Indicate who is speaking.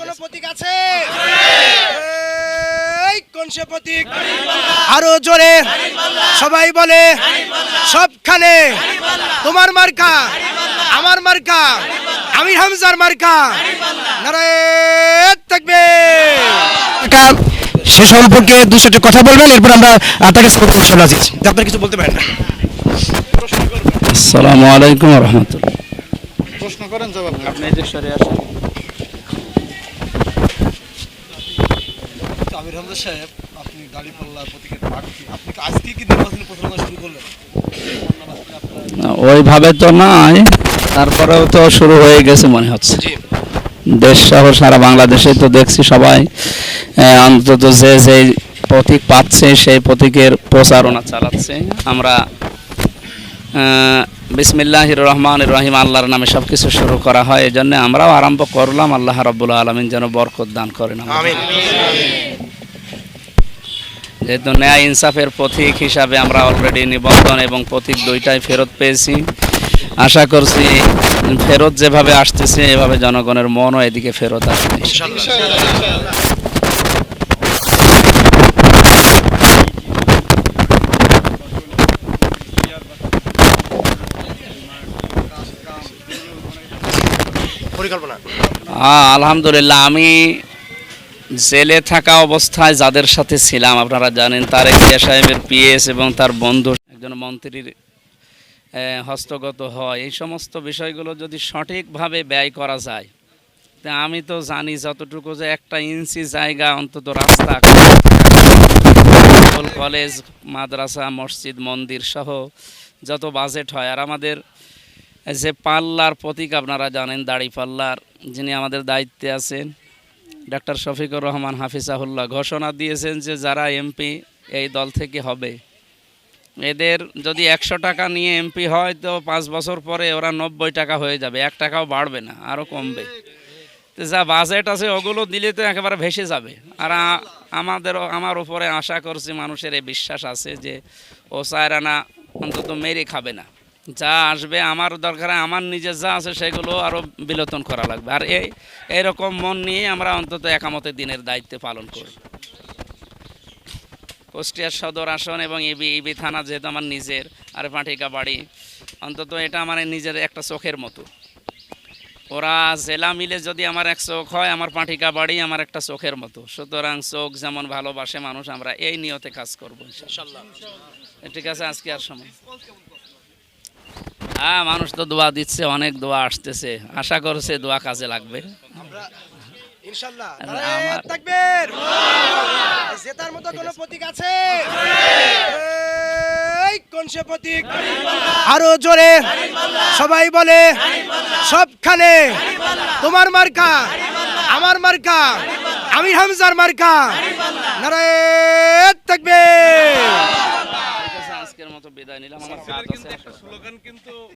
Speaker 1: কোনো প্রতীক আছে? কোন সে প্রতীক? আরও জোরে। সবাই বলে সবখানে। তোমার মার্কা আমার মার্কা আমির হামজার মার্কা। নারায়ণ থাকবে। সে সম্পর্কে দু চারটে কথা বলবেন এরপর আমরা তাকে করতে রাজি। যে আপনারা কিছু বলতে পারেন না।
Speaker 2: আসসালামু আলাইকুম রহমতুল্লাহ।
Speaker 3: প্রশ্ন করেন জবাব।
Speaker 2: আপনি এদিক সরে আসেন
Speaker 3: আমির হামজা সাহেব আপনি দাঁড়িপাল্লা প্রতীকের প্রার্থী আপনি কি আজকে কি নির্বাচনী প্রচারণা শুরু করলেন?
Speaker 2: ওইভাবে তো নয় তারপরেও তো শুরু হয়ে গেছে মনে হচ্ছে। দেশ সহ সারা বাংলাদেশে তো দেখছি সবাই অন্তত যে যে প্রতীক পাচ্ছে সেই প্রতীকের প্রচারণা চালাচ্ছে। আমরা বিসমিল্লাহ রহমান রহিম আল্লাহর নামে সব কিছু শুরু করা হয়। এই জন্য আমরাও আরম্ভ করলাম। আল্লাহ রব্বুল আলমিন যেন বরকত দান করেন।
Speaker 1: আমিন।
Speaker 2: যেহেতু ন্যায় ইনসাফের প্রতীক হিসাবে আমরা অলরেডি নিবন্ধন এবং প্রতীক দুইটাই ফেরত পেয়েছি। আশা করছি ফেরত যেভাবে আসতেছে এভাবে জনগণের মনও এদিকে ফেরত আসবে। আলহামদুলিল্লাহ আমি জেলে থাকা অবস্থায় যাদের সাথে ছিলাম আপনারা জানেন তারেক জিয়া সাহেবের পিএস এবং তার বন্ধু একজন মন্ত্রীর হস্তগত হয়। এই সমস্ত বিষয়গুলো যদি সঠিকভাবে ব্যয় করা যায় তা আমি তো জানি যতটুকু যে একটা ইঞ্চি জায়গা অন্তত রাস্তা স্কুল, কলেজ মাদ্রাসা মসজিদ মন্দির সহ যত বাজেট হয়। আর আমাদের যে পাল্লার প্রতীক আপনারা জানেন দাড়ি পাল্লার যিনি আমাদের দায়িত্বে আছেন ডাক্তার শফিকুর রহমান হাফিজাহুল্লাহ ঘোষণা দিয়েছেন যে যারা এমপি, এই দল থেকে হবে। এদের যদি একশো টাকা নিয়ে এমপি হয়, তো পাঁচ বছর পরে ওরা নব্বই টাকা হয়ে যাবে। এক টাকাও বাড়বে না, আরও কমবে। তো যা বাজেট আছে, ওগুলো দিলে তো একেবারে ভেসে যাবে। আর আমাদেরও, আমার উপরে আশা করছি মানুষের এই বিশ্বাস আছে যে ও সায়রানা অন্তত মেরে খাবে না। যা আসবে আমার দরকার আমার নিজের যা আছে সেগুলো আরও বিলোতন করা লাগবে। আর এই এরকম মন নিয়ে আমরা অন্তত একামতের দিনের দায়িত্ব পালন করি কুষ্টিয়ার সদর আসন এবং ইবি ইবি থানা যেহেতু আমার নিজের আর পাঠিকা বাড়ি অন্তত এটা আমার নিজের একটা চোখের মতো। ওরা জেলা মিলে যদি আমার এক চোখ হয় আমার পাঠিকা বাড়ি আমার একটা চোখের মতো। সুতরাং চোখ যেমন ভালোবাসে মানুষ আমরা এই নিয়তে কাজ করব ঠিক আছে আজকে আর সময়। হ্যাঁ মানুষ তো দোয়া দিচ্ছে অনেক দোয়া আসতেছে। আশা করছে দোয়া কাজে লাগবে।
Speaker 1: জেতার মতো কোনো প্রতীক আছে? কোন সে প্রতীক? আরও জোরে। সবাই বলে সবখানে। তোমার মার্কা আমার মার্কা আমির হামজার মার্কা। নারায়ণ থাকবে
Speaker 2: মতো বিদায় নিলাম আমার কাজ আছে
Speaker 3: স্লোগান কিন্তু